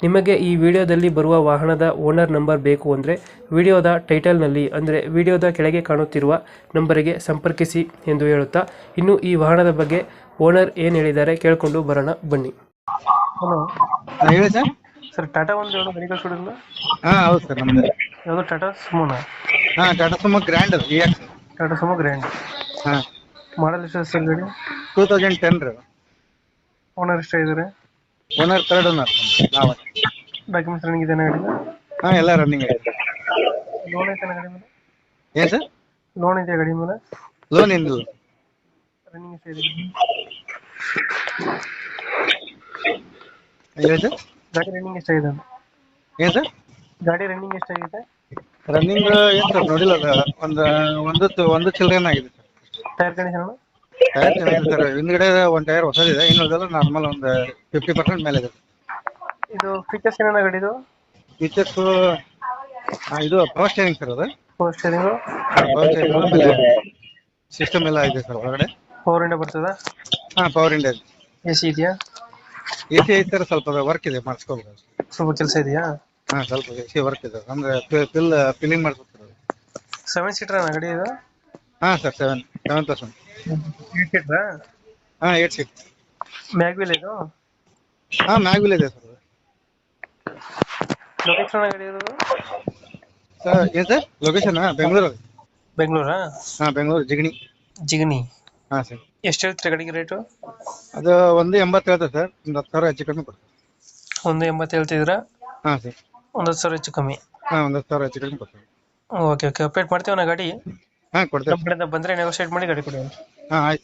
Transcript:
ನಿಮಗೆ ಈ ವಿಡಿಯೋದಲ್ಲಿ ಬರುವ ವಾಹನದ ಓನರ್ ನಂಬರ್ ಬೇಕು ಅಂದರೆ ವಿಡಿಯೋದ ಟೈಟಲ್ನಲ್ಲಿ ಅಂದರೆ ವಿಡಿಯೋದ ಕೆಳಗೆ ಕಾಣುತ್ತಿರುವ ನಂಬರಿಗೆ ಸಂಪರ್ಕಿಸಿ ಎಂದು ಹೇಳುತ್ತಾ ಇನ್ನು ಈ ವಾಹನದ ಬಗ್ಗೆ ಓನರ್ ಏನು ಹೇಳಿದ್ದಾರೆ ಕೇಳಿಕೊಂಡು ಬರೋಣ ಬನ್ನಿ. ಹಲೋ. ಹಾ, ಹೇಳಿ ಸರ್. ಸರ್ ಟಾಟಾ ಒಂದು ಯಾವುದು ಗಾಡಿ ಕಳ್ಸ್ಕೊಡಿದ್ರಲ್ಲ ಹಾ ಹೌದು ಸರ್ ನಮ್ದು. ಯಾವುದು ಟಾಟಾ ಸುಮೋನ? ಹಾ ಟಾಟಾ ಸುಮೋ ಗ್ರ್ಯಾಂಡ್ ಅದು ಯಾಕೆ ಟಾಟಾ ಸುಮೋ ಗ್ರ್ಯಾಂಡ್ ಹಾ. ಮಾಡಲ್ ಎಷ್ಟು ಸರ್ ಗಾಡಿ ಟೂ ತೌಸಂಡ್ ಟೆನ್ ರೀ. ಓನರ್ ಎಷ್ಟ ಇದ್ದಾರೆ ಓನರ್ ತರ್ಡ್ ಓನರ್ ನಾವು. ಡಾಕ್ಯುಮೆಂಟ್ಸ್ ರನ್ನಿಂಗ್ ಇದೆ ಗಾಡಿ ಹಾ ಎಲ್ಲ ರನ್ನಿಂಗ್ ಇದೆ. ಲೋನ್ ಐತೆ ಗಾಡಿ ಮೇಲೆ ಏನ್ ಸರ್? ಲೋನ್ ಇದೆಯಾ ಗಾಡಿ ಮೇಲೆ ಲೋನ್ ಇಂದು ರನ್ನಿಂಗ್ ಇದೆ. ಹೇಳಿ ಸರ್ ಗಾಡಿ ರನ್ನಿಂಗ್ ಎಷ್ಟಾಗಿದೆ ಏನ್ ಸರ್? ಗಾಡಿ ರನ್ನಿಂಗ್ ಎಷ್ಟಾಗಿದೆ? ರನ್ನಿಂಗ್ ಏನ್ ಸರ್? ನೋಡಿಲ್ಲ ಒಂದು ಒಂದು ಒಂದು ಚಿಲ್ಡ್ರನ್ ಆಗಿದೆ ಟೈರ್ ಕಂಡೀಷನ್ ಟೈರ್ ಚೆನ್ನಾಗಿದೆ ಸರ್ ಹಿಂದ್ಗಡೆ ಒಂದು ಟೈರ್ ಹೊಸದಿದೆ ಇನ್ನೊಂದೆಲ್ಲ ನಾರ್ಮಲ್ ಒಂದು ಫಿಫ್ಟಿ ಪರ್ಸೆಂಟ್ ಮೇಲೆ ಇದೆ. ಇದು ಫೀಚರ್ಸ್ ಏನೇನ ಗಾಡಿದು ಫೀಚರ್ಸ್ ಇದು ಪವರ್ ಸ್ಟೇರಿಂಗ್ ಸರ್ ಅದು. ಪವರ್ ಸ್ಟೇರಿಂಗ್ ಪವರ್ ಸ್ಟೇರಿಂಗ್ ಆಮೇಲೆ ಸಿಸ್ಟಮ್ ಎಲ್ಲ ಇದೆ ಸರ್ ಹೊರಗಡೆ. ಪವರ್ ಇಂಡ ಬರ್ತದ? ಹಾ ಪವರ್ ಇಂಡಿಯಾ ಎ ಸಿ ಇದೆಯಾ? ಎ ಸಿ ಐತೆ ಸರ್ ಸ್ವಲ್ಪ ವರ್ಕ್ ಇದೆ ಮಾಡಿಸ್ಕೋಬೇಕು ಸ್ವಲ್ಪ ಕೆಲಸ ಇದೆಯಾ? ಹಾ ಸ್ವಲ್ಪ ಎ ಸಿ ವರ್ಕ್ ಇದೆ. ಅಂದ್ರೆ ಪಿಲ್ ಫಿಲ್ಲಿಂಗ್ ಮಾಡ್ಬೇಕು ಸೆವೆನ್ ಸೀಟರ್ ಗಾಡಿ ಇದು? ಹಾ sir seven seven percent eight ಸೀಟ್ರಾ ಹಾ ಏಟ್ ಸೀಟ್ ಮ್ಯಾಗ್ವಿಲ್ ಇದು? ಹಾ ಮ್ಯಾಗ್ವಿಲ್ ಇದೆ ಸರ್. ಲೊಕೇಶನ್ ಗಾಡಿ ಇರೋದು? ಸರ್ ಏನ್ ಸರ್? ಲೊಕೇಶನ್ ಬೆಂಗಳೂರು. ಬೆಂಗಳೂರಾ? ಹಾ ಬೆಂಗಳೂರು ಜಿಗಣಿ. ಜಿಗಣಿ. ಹಾ ಸರ್. ಎಷ್ಟು ಹೇಳ್ತೀರಾ ಗಾಡಿಗೆ ರೇಟು ಅದು ಒಂದು ಎಂಬತ್ತು ಹೇಳ್ತದೆ ಸರ್. ಒಂದು ಹತ್ತು ಸಾವಿರ ಹೆಚ್ಚು ಕಮ್ಮಿ ಕೊಡ್ತೀವಿ ಒಂದು ಎಂಬತ್ತು ಹೇಳ್ತಿದ್ದೀರಾ ಹಾ ಸರ್. ಒಂದು ಹತ್ತು ಸಾವಿರ ಹೆಚ್ಚು ಕಮ್ಮಿ. ಹಾ ಒಂದು ಹತ್ತು ಸಾವಿರ ಹೆಚ್ಚು ಕಮ್ಮಿ ಕೊಡ್ತೀವಿ ಓಕೆ ಓಕೆ. ಅಪ್ಡೇಟ್ ಮಾಡ್ತೀವಿ ನಾ ಗಾಡಿ. ಹಾ ಕೊಡ್ತೇವೆ. ನಮ್ಮ ಕಡೆಯಿಂದ ಬಂದ್ರೆ ನೆಗೋಷಿಯೇಟ್ ಮಾಡಿ ಗಾಡಿ ಕೊಡಿ ಹಾ ಆಯ್ತು.